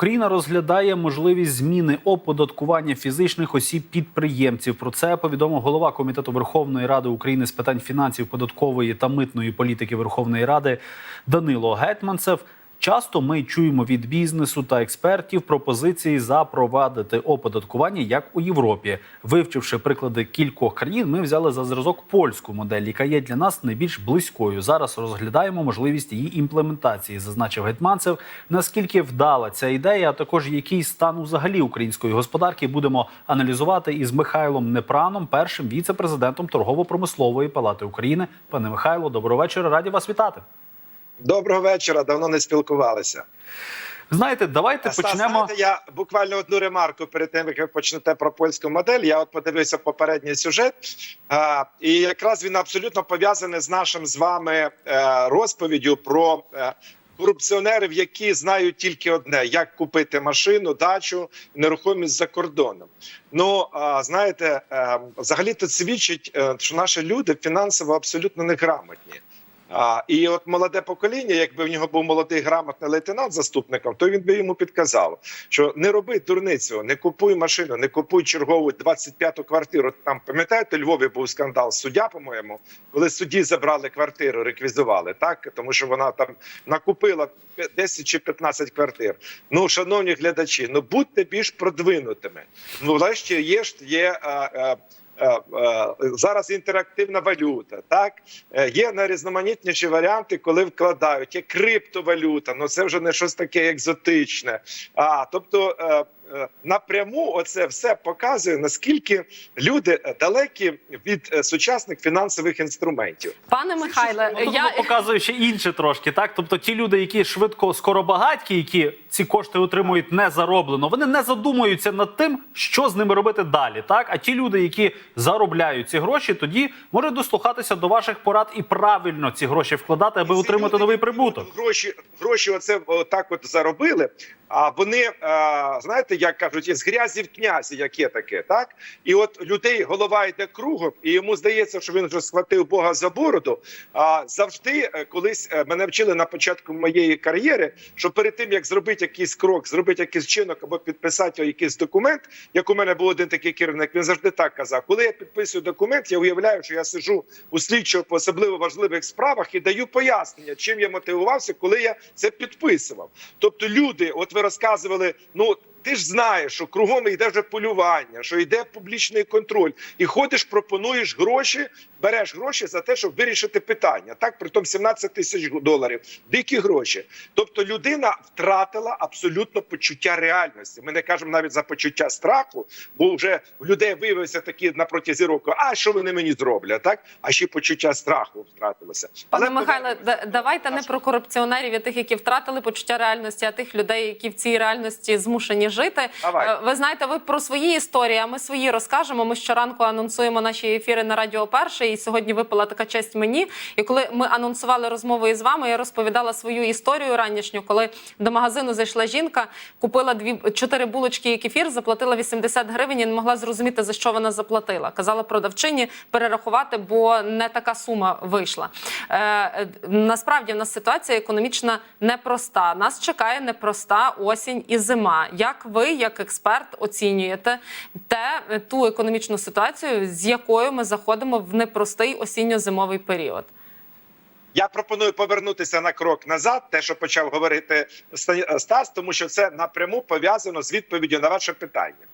Україна розглядає можливість зміни оподаткування фізичних осіб підприємців. Про це повідомив голова комітету Верховної Ради України з питань фінансів, податкової та митної політики Верховної Ради Данило Гетманцев. Часто ми чуємо від бізнесу та експертів пропозиції запровадити оподаткування як у Європі. Вивчивши приклади кількох країн, ми взяли за зразок польську модель, яка є для нас найбільш близькою. Зараз розглядаємо можливість її імплементації, зазначив Гетманцев. Наскільки вдала ця ідея, а також який стан взагалі української господарки, будемо аналізувати із Михайлом Непраном, першим віце-президентом торгово-промислової палати України. Пане Михайло, доброго вечора. Раді вас вітати. Доброго вечора. Давно не спілкувалися. Знаєте, давайте Стас, почнемо. знаєте, я буквально одну ремарку перед тим, як ви почнете про польську модель. Я от подивився попередній сюжет, а, і якраз він абсолютно пов'язаний з нашим з вами е, розповіддю про. е, Корупціонерів, які знають тільки одне: як купити машину, дачу, нерухомість за кордоном. Ну а, знаєте, е, взагалі то свідчить, що наші люди фінансово абсолютно неграмотні. А, і от молоде покоління, якби в нього був молодий грамотний лейтенант заступником, то він би йому підказав, що не роби дурницю, не купуй машину, не купуй чергову 25-ту квартиру. Там пам'ятаєте, Львові був скандал суддя, по-моєму, коли судді забрали квартиру, реквізували, так тому що вона там накупила 10 чи 15 квартир. Ну, шановні глядачі, ну будьте більш продвинутими. Ну, врешті є ж є. А, а, зараз інтерактивна валюта. Так Е, є найрізноманітніші варіанти, коли вкладають. Є криптовалюта, ну це вже не щось таке екзотичне. А тобто. Е, Напряму оце все показує наскільки люди е, далекі від е, сучасних фінансових інструментів. Пане Михайле, Ну, я Воно показує ще інше трошки. Так, тобто ті люди, які швидко скоробагатькі, які ці кошти отримують не зароблено, вони не задумуються над тим, що з ними робити далі. Так, а ті люди, які заробляють ці гроші, тоді можуть дослухатися до ваших порад і правильно ці гроші вкладати, аби отримати люди, новий прибуток. Гроші, гроші, оце так от заробили. А вони е, знаєте, як кажуть, із грязі в князі, яке таке, так і от людей голова йде кругом, і йому здається, що він вже схватив Бога за бороду. А завжди е, колись е, мене вчили на початку моєї кар'єри, що перед тим як зробити якийсь крок, зробити якийсь чинок або підписати якийсь документ, як у мене був один такий керівник, він завжди так казав: коли я підписую документ, я уявляю, що я сиджу у слідчого по особливо важливих справах і даю пояснення, чим я мотивувався, коли я це підписував. Тобто, люди, от ви розказували, ну. Ти ж знаєш, що кругом йде вже полювання, що йде публічний контроль, і ходиш, пропонуєш гроші, береш гроші за те, щоб вирішити питання. Так, при тому 17 тисяч доларів, дикі гроші. Тобто людина втратила абсолютно почуття реальності. Ми не кажемо навіть за почуття страху, бо вже у людей виявився такі на протязі року. А що вони мені зроблять? Так, а ще почуття страху втратилося. пане Але Михайле, да- давайте не про корупціонерів і тих, які втратили почуття реальності, а тих людей, які в цій реальності змушені жити. Давай. Е, Ви знаєте, ви про свої історії, а ми свої розкажемо. Ми щоранку анонсуємо наші ефіри на Радіо Перше. І сьогодні випала така честь мені. І коли ми анонсували розмову із вами, я розповідала свою історію ранішню, коли до магазину зайшла жінка, купила дві чотири булочки і кефір, заплатила 80 гривень і не могла зрозуміти за що вона заплатила. Казала продавчині перерахувати, бо не така сума вийшла. Е, е, насправді в нас ситуація економічна непроста. Нас чекає непроста осінь і зима. Як ви, як експерт, оцінюєте те ту економічну ситуацію, з якою ми заходимо в непростий осінньо-зимовий період? Я пропоную повернутися на крок назад, те, що почав говорити Стас, тому що це напряму пов'язано з відповіддю на ваше питання.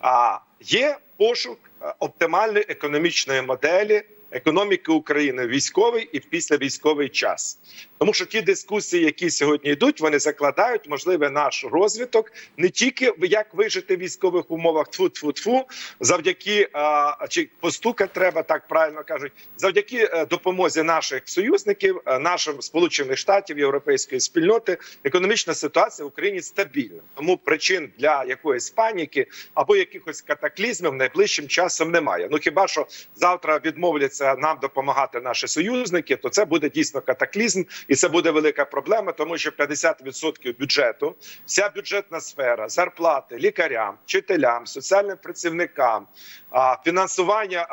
А є пошук е, оптимальної економічної моделі економіки України військовий і післявійськовий час. Тому що ті дискусії, які сьогодні йдуть, вони закладають можливий наш розвиток не тільки як вижити в військових умовах тфу-тфу-тфу, завдяки а, чи постукати треба, так правильно кажуть, завдяки е, допомозі наших союзників, е, нашим сполучених штатів європейської спільноти, економічна ситуація в Україні стабільна. Тому причин для якоїсь паніки або якихось катаклізмів найближчим часом немає. Ну хіба що завтра відмовляться нам допомагати наші союзники, то це буде дійсно катаклізм, і і це буде велика проблема, тому що 50% бюджету, вся бюджетна сфера, зарплати лікарям, вчителям, соціальним працівникам, фінансування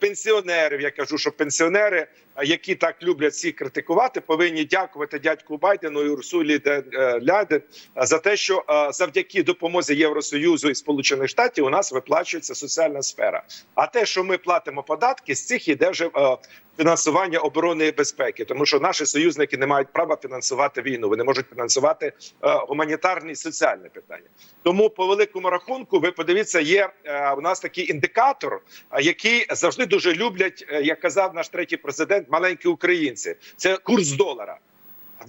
пенсіонерів. Я кажу, що пенсіонери, які так люблять всіх критикувати, повинні дякувати дядьку Байдену і Урсулі е, Ляде за те, що завдяки допомозі Євросоюзу і Сполучених Штатів у нас виплачується соціальна сфера. А те, що ми платимо податки, з цих іде вже е, фінансування оборони і безпеки, тому що наші союзники не мають права фінансувати війну. Вони можуть фінансувати е, гуманітарні і соціальні питання. Тому, по великому рахунку, ви подивіться, є е, у нас такий індикатор, е, який завжди дуже люблять, як казав наш третій президент, маленькі українці. Це курс долара.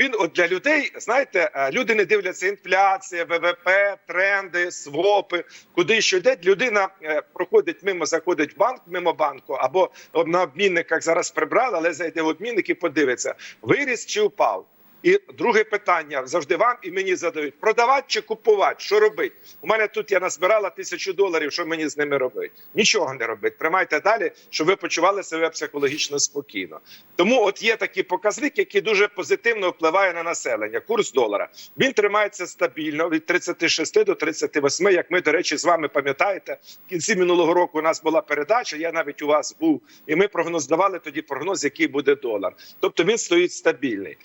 Він от для людей, знаєте, е, люди не дивляться інфляція, ВВП, тренди, свопи, куди що йде. Людина е, проходить мимо, заходить в банк мимо банку, або на обмінниках зараз прибрали, але зайде в обмінник і подивиться, виріс чи впав. І друге питання завжди вам і мені задають: продавати чи купувати? Що робити? У мене тут я назбирала тисячу доларів. Що мені з ними робити? Нічого не робити. Тримайте далі, щоб ви почували себе психологічно спокійно. Тому, от є такий показник, який дуже позитивно впливає на населення. Курс долара він тримається стабільно від 36 до 38, Як ми до речі, з вами пам'ятаєте, в кінці минулого року у нас була передача. Я навіть у вас був, і ми прогнозували тоді прогноз, який буде долар. Тобто він стоїть стабільний.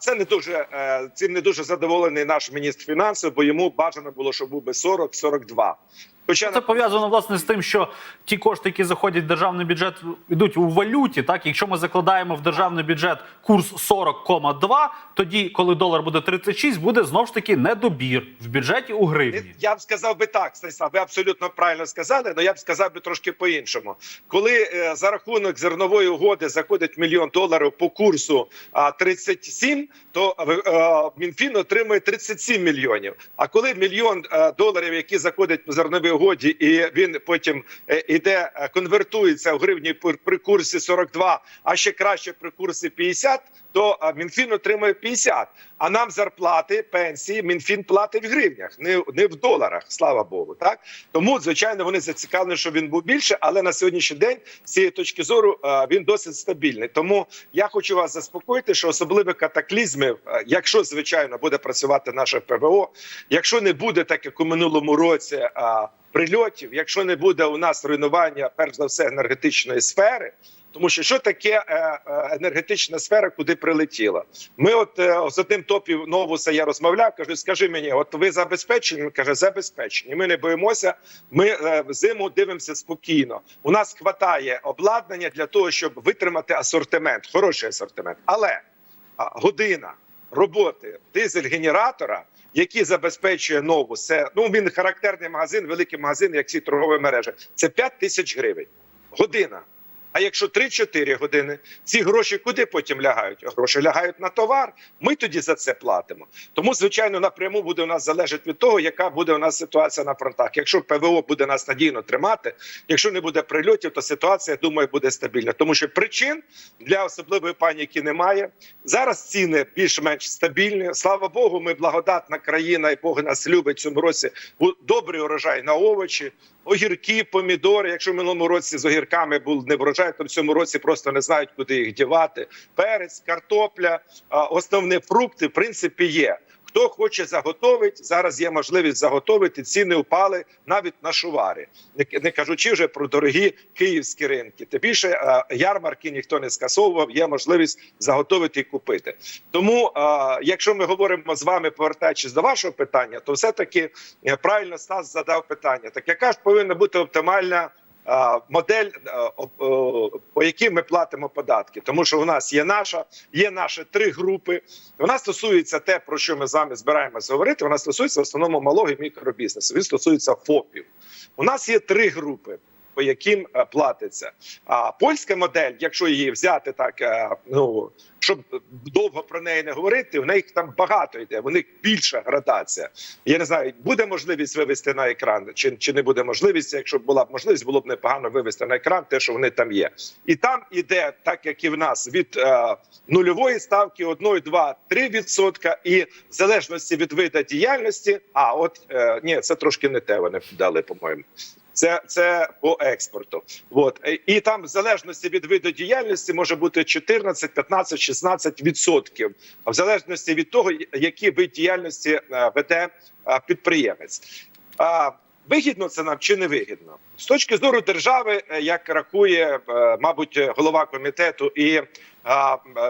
Це не дуже е, цим не дуже задоволений наш міністр фінансів, бо йому бажано було, щоб був би 40-42. Хоча Це пов'язано власне з тим, що ті кошти, які заходять в державний бюджет, йдуть у валюті. Так, якщо ми закладаємо в державний бюджет курс 40,2, тоді, коли долар буде 36, буде знов ж таки недобір в бюджеті у гривні. Я б сказав би так, Станіслав, ви абсолютно правильно сказали, але я б сказав би трошки по-іншому. Коли е, за рахунок зернової угоди заходить мільйон доларів по курсу а, 37, то е, Мінфін отримує 37 мільйонів. А коли мільйон е, доларів, які заходять по зерновій угоді, і він потім е, іде, е, конвертується в гривні при курсі 42, а ще краще при курсі 50, то Мінфін отримує 50. А нам зарплати, пенсії Мінфін платить в гривнях, не, не в доларах. Слава Богу, так тому звичайно вони зацікавлені, щоб він був більше, але на сьогоднішній день з цієї точки зору він досить стабільний. Тому я хочу вас заспокоїти, що особливих катаклізмів, якщо звичайно буде працювати наше ПВО, якщо не буде так, як у минулому році. Прильотів, якщо не буде у нас руйнування, перш за все, енергетичної сфери, тому що що таке е, е, енергетична сфера, куди прилетіла? Ми, от е, з одним топів новуса я розмовляв, кажу, скажи мені, от ви забезпечені? Він каже, забезпечені. Ми не боїмося. Ми зиму дивимося спокійно. У нас хватає обладнання для того, щоб витримати асортимент, хороший асортимент, але година роботи дизель-генератора, який забезпечує нову, це ну він характерний магазин, великий магазин, як всі торгові мережі. Це 5 тисяч гривень. Година. А якщо 3-4 години, ці гроші куди потім лягають? Гроші лягають на товар. Ми тоді за це платимо. Тому, звичайно, напряму буде у нас залежати від того, яка буде у нас ситуація на фронтах. Якщо ПВО буде нас надійно тримати, якщо не буде прильотів, то ситуація думаю буде стабільна. Тому що причин для особливої паніки немає. Зараз ціни більш-менш стабільні. Слава Богу, ми благодатна країна, і Бог нас любить цьому році. Добрий урожай на овочі. Огірки, помідори. Якщо в минулому році з огірками був не врожай, то в цьому році просто не знають, куди їх дівати. Перець, картопля, основні фрукти, в принципі, є. Хто хоче заготовити, зараз є можливість заготовити. Ціни впали навіть на шувари, не, кажучи вже про дорогі київські ринки. Тим більше е, ярмарки ніхто не скасовував. Є можливість заготовити і купити. Тому, е, якщо ми говоримо з вами, повертаючись до вашого питання, то все таки правильно Стас задав питання: так яка ж повинна бути оптимальна? Е, Модель, е, е, по якій ми платимо податки, тому що у нас є наша, є наші три групи. Вона стосується те, про що ми з вами збираємося говорити. Вона стосується в основному малого і мікробізнесу. Він стосується ФОПів. У нас є три групи. По яким е, платиться, а польська модель, якщо її взяти так, е, ну щоб довго про неї не говорити, в них там багато йде. У них більша градація. Я не знаю, буде можливість вивести на екран, чи, чи не буде можливість. Якщо б була б можливість, було б непогано вивести на екран те, що вони там є, і там іде так, як і в нас, від е, нульової ставки 1, 2, 3 відсотка, і в залежності від вида діяльності. А от е, ні, це трошки не те. Вони дали, по-моєму. Це, це по експорту. От. І там, в залежності від виду діяльності, може бути 14, 15, 16 відсотків. В залежності від того, який вид діяльності е, веде е, підприємець. Вигідно це нам чи не вигідно? З точки зору держави, е, як рахує, мабуть, голова комітету і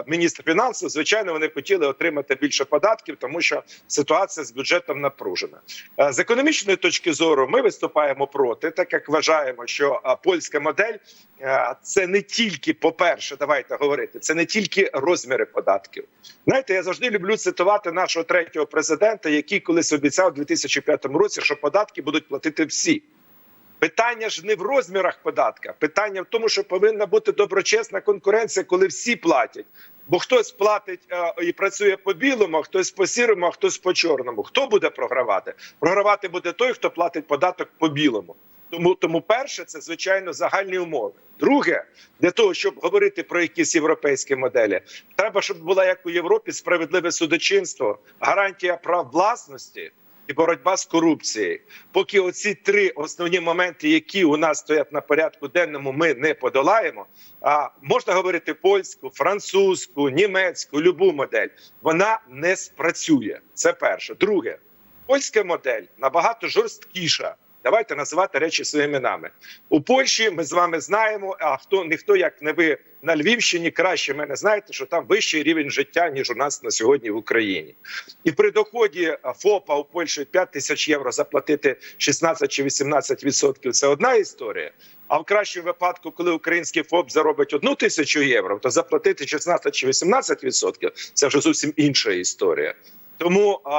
міністр фінансів, звичайно, вони хотіли отримати більше податків, тому що ситуація з бюджетом напружена. Е, З економічної точки зору ми виступаємо проти, так як вважаємо, що польська модель е, це не тільки, по-перше, давайте говорити, це не тільки розміри податків. Знаєте, я завжди люблю цитувати нашого третього президента, який колись обіцяв у 2005 році, що податки будуть платити всі. Питання ж не в розмірах податка, питання в тому, що повинна бути доброчесна конкуренція, коли всі платять. Бо хтось платить е, і працює по білому, а хтось по сірому, а хтось по чорному. Хто буде програвати? Програвати буде той, хто платить податок по білому. Тому, тому перше, це звичайно загальні умови. Друге, для того, щоб говорити про якісь європейські моделі, треба, щоб була як у Європі справедливе судочинство, гарантія прав власності і боротьба з корупцією. Поки оці три основні моменти, які у нас стоять на порядку денному, ми не подолаємо. А можна говорити польську, французьку, німецьку, любу модель. Вона не спрацює. Це перше. Друге, польська модель набагато жорсткіша. Давайте називати речі своїми іменами. У Польщі ми з вами знаємо. А хто ніхто, як не ви на Львівщині, краще мене знаєте, що там вищий рівень життя ніж у нас на сьогодні в Україні. І при доході ФОПа у Польщі 5 тисяч євро заплатити 16 чи 18 відсотків. Це одна історія. А в кращому випадку, коли український ФОП заробить одну тисячу євро, то заплатити 16 чи 18 відсотків це вже зовсім інша історія. Тому, а,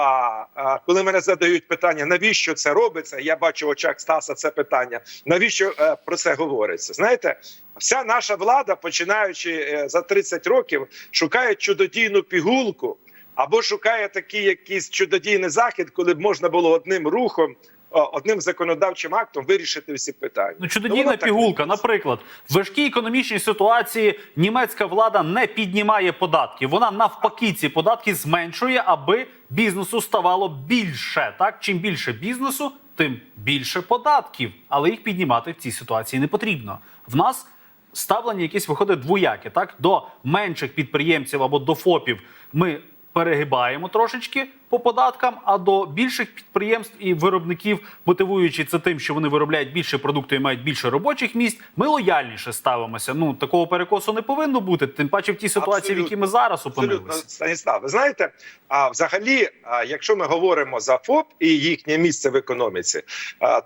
а, коли мене задають питання, навіщо це робиться, я бачу в очах Стаса це питання. Навіщо е, про це говориться? Знаєте, вся наша влада, починаючи е, за 30 років, шукає чудодійну пігулку або шукає такий якийсь чудодійний захід, коли б можна було одним рухом, одним законодавчим актом вирішити всі питання. Ну, Ну, чудодійна пігулка. Наприклад, в важкій економічній ситуації німецька влада не піднімає податки. Вона навпаки ці податки зменшує, аби бізнесу ставало більше. Так, чим більше бізнесу, тим більше податків. Але їх піднімати в цій ситуації не потрібно. В нас ставлення якесь виходить двояке. Так до менших підприємців або до ФОПів ми перегибаємо трошечки по податкам, а до більших підприємств і виробників, мотивуючи це тим, що вони виробляють більше продукту і мають більше робочих місць, ми лояльніше ставимося. Ну такого перекосу не повинно бути. Тим паче в тій ситуації, в якій ми зараз Абсолютно, опинилися. Станіслав. Ви знаєте, а взагалі, якщо ми говоримо за ФОП і їхнє місце в економіці,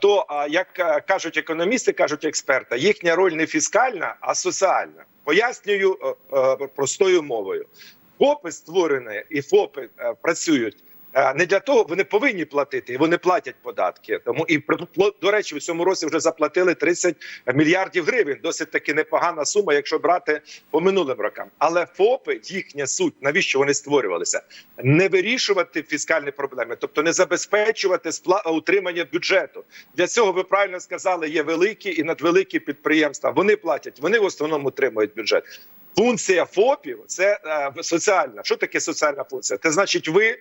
то як кажуть економісти, кажуть експерти, їхня роль не фіскальна, а соціальна. Пояснюю е, е, простою мовою. ФОПи створені і ФОПи е, працюють. е, Не для того вони повинні платити, і вони платять податки. Тому і до речі, в цьому році вже заплатили 30 мільярдів гривень. Досить таки непогана сума, якщо брати по минулим рокам. Але ФОПи, їхня суть, навіщо вони створювалися? Не вирішувати фіскальні проблеми, тобто не забезпечувати спла- утримання бюджету. Для цього ви правильно сказали, є великі і надвеликі підприємства. Вони платять, вони в основному утримують бюджет. Функція ФОПів це е, соціальна. Що таке соціальна функція? Це значить, ви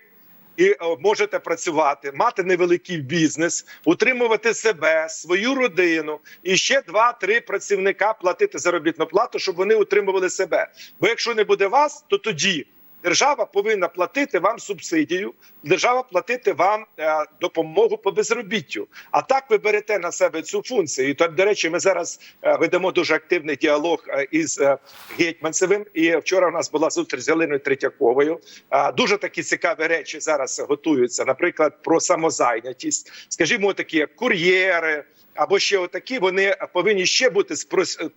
і е, можете працювати, мати невеликий бізнес, утримувати себе, свою родину і ще два-три працівника платити заробітну плату, щоб вони утримували себе. Бо якщо не буде вас, то тоді. Держава повинна платити вам субсидію, держава платити вам е, допомогу по безробіттю. А так ви берете на себе цю функцію. І то, до речі, ми зараз е, ведемо дуже активний діалог е, із Гетьманцевим. І вчора у нас була зустріч з Галиною Третьяковою. Дуже такі цікаві речі зараз готуються. Наприклад, про самозайнятість, скажімо, такі як кур'єри. Або ще отакі, вони повинні ще бути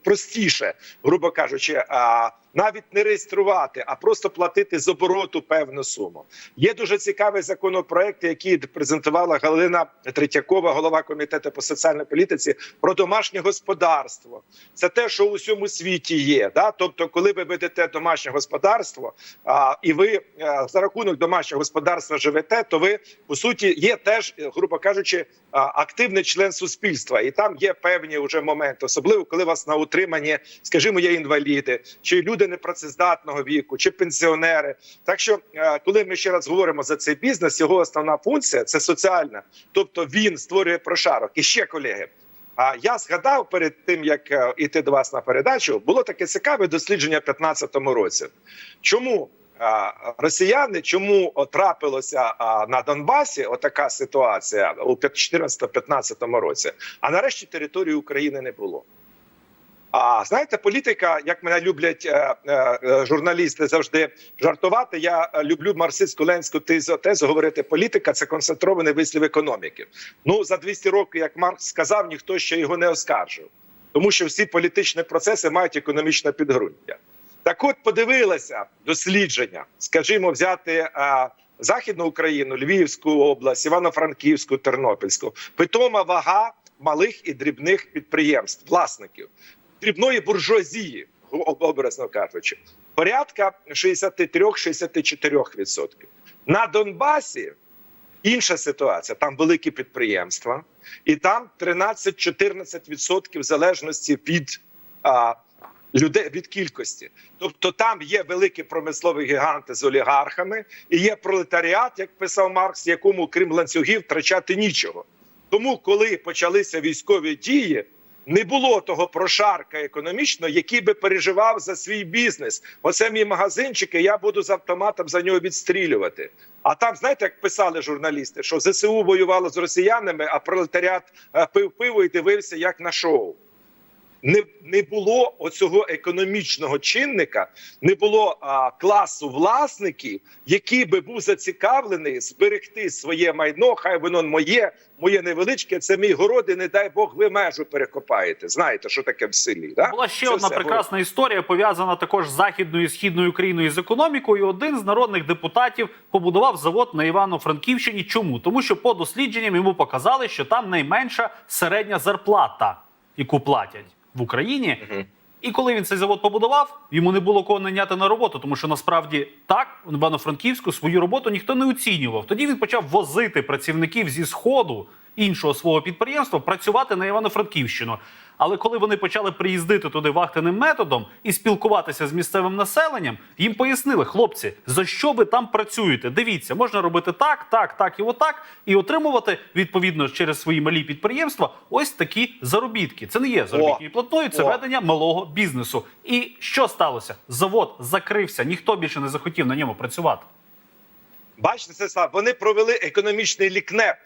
простіше, грубо кажучи, а навіть не реєструвати, а просто платити з обороту певну суму. Є дуже цікавий законопроект, який презентувала Галина Третьякова, голова комітету по соціальній політиці, про домашнє господарство. Це те, що у всьому світі є. Да? Тобто, коли ви ведете домашнє господарство, а, і ви а, за рахунок домашнього господарства живете, то ви по суті є теж, е, грубо кажучи, активний член суспільства, і там є певні вже моменти, особливо коли у вас на утриманні, скажімо, є інваліди, чи люди непрацездатного віку, чи пенсіонери. Так що, е, коли ми ще раз говоримо за цей бізнес, його основна функція це соціальна, тобто він створює прошарок. І ще колеги. А я згадав перед тим, як е, іти до вас на передачу, було таке цікаве дослідження в 2015 році. Чому росіяни, чому трапилося на Донбасі отака ситуація у 2014-2015 році, а нарешті території України не було? А знаєте, політика, як мене люблять е, е, е, журналісти завжди жартувати. Я е, люблю марксистську ленську тезу, тезу говорити, політика це концентрований вислів економіки. Ну за 200 років, як Маркс сказав, ніхто ще його не оскаржив, тому що всі політичні процеси мають економічне підґрунтя. Так, от подивилися дослідження, скажімо, взяти е, Західну Україну, Львівську область, Івано-Франківську, Тернопільську, питома вага малих і дрібних підприємств, власників дрібної буржуазії, образно кажучи, порядка 63-64%. На Донбасі інша ситуація. Там великі підприємства, і там 13-14% в залежності від а, людей від кількості. Тобто там є великі промислові гіганти з олігархами, і є пролетаріат, як писав Маркс, якому крім ланцюгів втрачати нічого. Тому, коли почалися військові дії, не було того прошарка економічного, який би переживав за свій бізнес. Оце мій магазинчик, і я буду з автоматом за нього відстрілювати. А там, знаєте, як писали журналісти, що ЗСУ воювало з росіянами, а пролетаріат е, пив пиво і дивився як на шоу. Не, не було оцього економічного чинника, не було а, класу власників, який би був зацікавлений зберегти своє майно. Хай воно моє, моє невеличке. Це мій город, і не дай Бог, ви межу перекопаєте. Знаєте, що таке в селі? Да? Була ще Це одна прекрасна історія, пов'язана також з західною і східною Україною з економікою. Один з народних депутатів побудував завод на Івано-Франківщині. Чому? Тому що по дослідженням йому показали, що там найменша середня зарплата, яку платять в Україні. І коли він цей завод побудував, йому не було кого наняти на роботу, тому що насправді так в Івано-Франківську свою роботу ніхто не оцінював. Тоді він почав возити працівників зі сходу іншого свого підприємства працювати на Івано-Франківщину. Але коли вони почали приїздити туди вахтеним методом і спілкуватися з місцевим населенням, їм пояснили, хлопці, за що ви там працюєте? Дивіться, можна робити так, так, так і отак, і отримувати відповідно через свої малі підприємства ось такі заробітки. Це не є заробітною платною, це О. ведення малого бізнесу. І що сталося? Завод закрився, ніхто більше не захотів на ньому працювати. Бачите, це. Вони провели економічний лікнеп.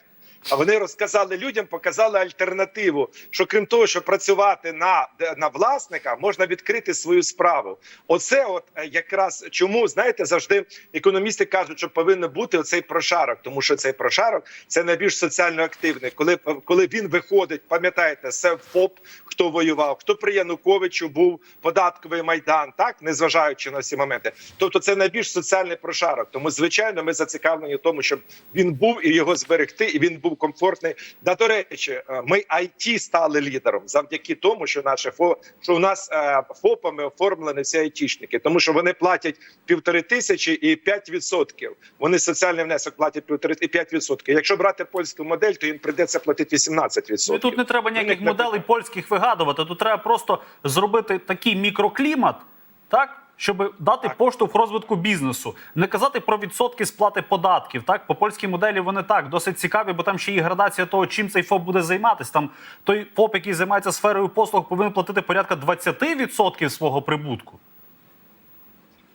А вони розказали людям, показали альтернативу. Що крім того, що працювати на, на власника, можна відкрити свою справу. Оце, от е, якраз чому знаєте, завжди економісти кажуть, що повинен бути оцей прошарок, тому що цей прошарок це найбільш соціально активний. Коли коли він виходить, пам'ятаєте, це ФОП, хто воював, хто при Януковичу був податковий майдан, так незважаючи на всі моменти. Тобто, це найбільш соціальний прошарок. Тому, звичайно, ми зацікавлені в тому, щоб він був і його зберегти, і він був комфортний. Да, до речі, е, ми IT стали лідером завдяки тому, що наше ФО, що у нас е, ФОПами оформлені всі айтішники, тому що вони платять півтори тисячі і 5%. Вони соціальний внесок платять півтори і 5%. Якщо брати польську модель, то їм прийдеться платити 18%. Ну, тут не треба ніяких моделей польських вигадувати. Тут треба просто зробити такий мікроклімат, так. Щоб дати Так. поштовх розвитку бізнесу, не казати про відсотки сплати податків. Так, по польській моделі вони так досить цікаві, бо там ще є градація того, чим цей ФОП буде займатися. Там той ФОП, який займається сферою послуг, повинен платити порядка 20% свого прибутку.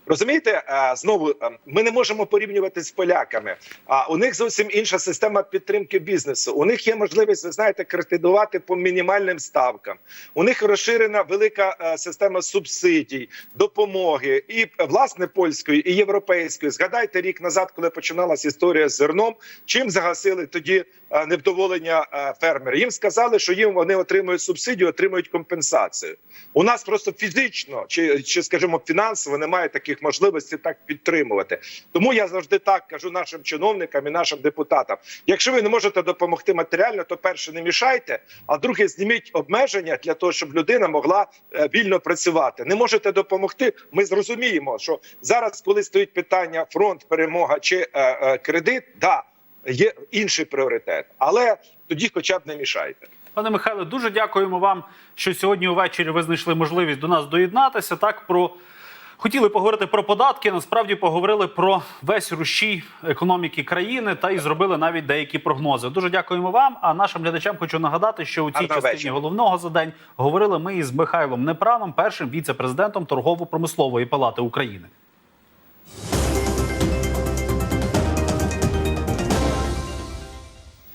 Розумієте, е, знову е, ми не можемо порівнювати з поляками. А у них зовсім інша система підтримки бізнесу. У них є можливість, ви знаєте, кредитувати по мінімальним ставкам. У них розширена велика е, система субсидій, допомоги і власне польської, і європейської. Згадайте рік назад, коли починалася історія з зерном. Чим загасили тоді невдоволення фермерів? Їм сказали, що їм вони отримують субсидію, отримують компенсацію. У нас просто фізично чи, чи скажімо, фінансово немає таких можливостей так підтримувати. Тому я завжди так кажу нашим чиновникам і нашим депутатам: якщо ви не можете допомогти матеріально, то перше не мішайте, а друге зніміть обмеження для того, щоб людина могла е, вільно працювати. Не можете допомогти. Ми зрозуміємо, що зараз, коли стоїть питання фронт, перемога чи е, е, кредит, да є інший пріоритет, але тоді, хоча б не мішайте. Пане Михайле, дуже дякуємо вам, що сьогодні увечері ви знайшли можливість до нас доєднатися. Так про Хотіли поговорити про податки. Насправді поговорили про весь рушій економіки країни та й зробили навіть деякі прогнози. Дуже дякуємо вам. А нашим глядачам хочу нагадати, що у цій частині вечір. головного за день говорили ми із Михайлом Непраном, першим віце-президентом торгово-промислової палати України.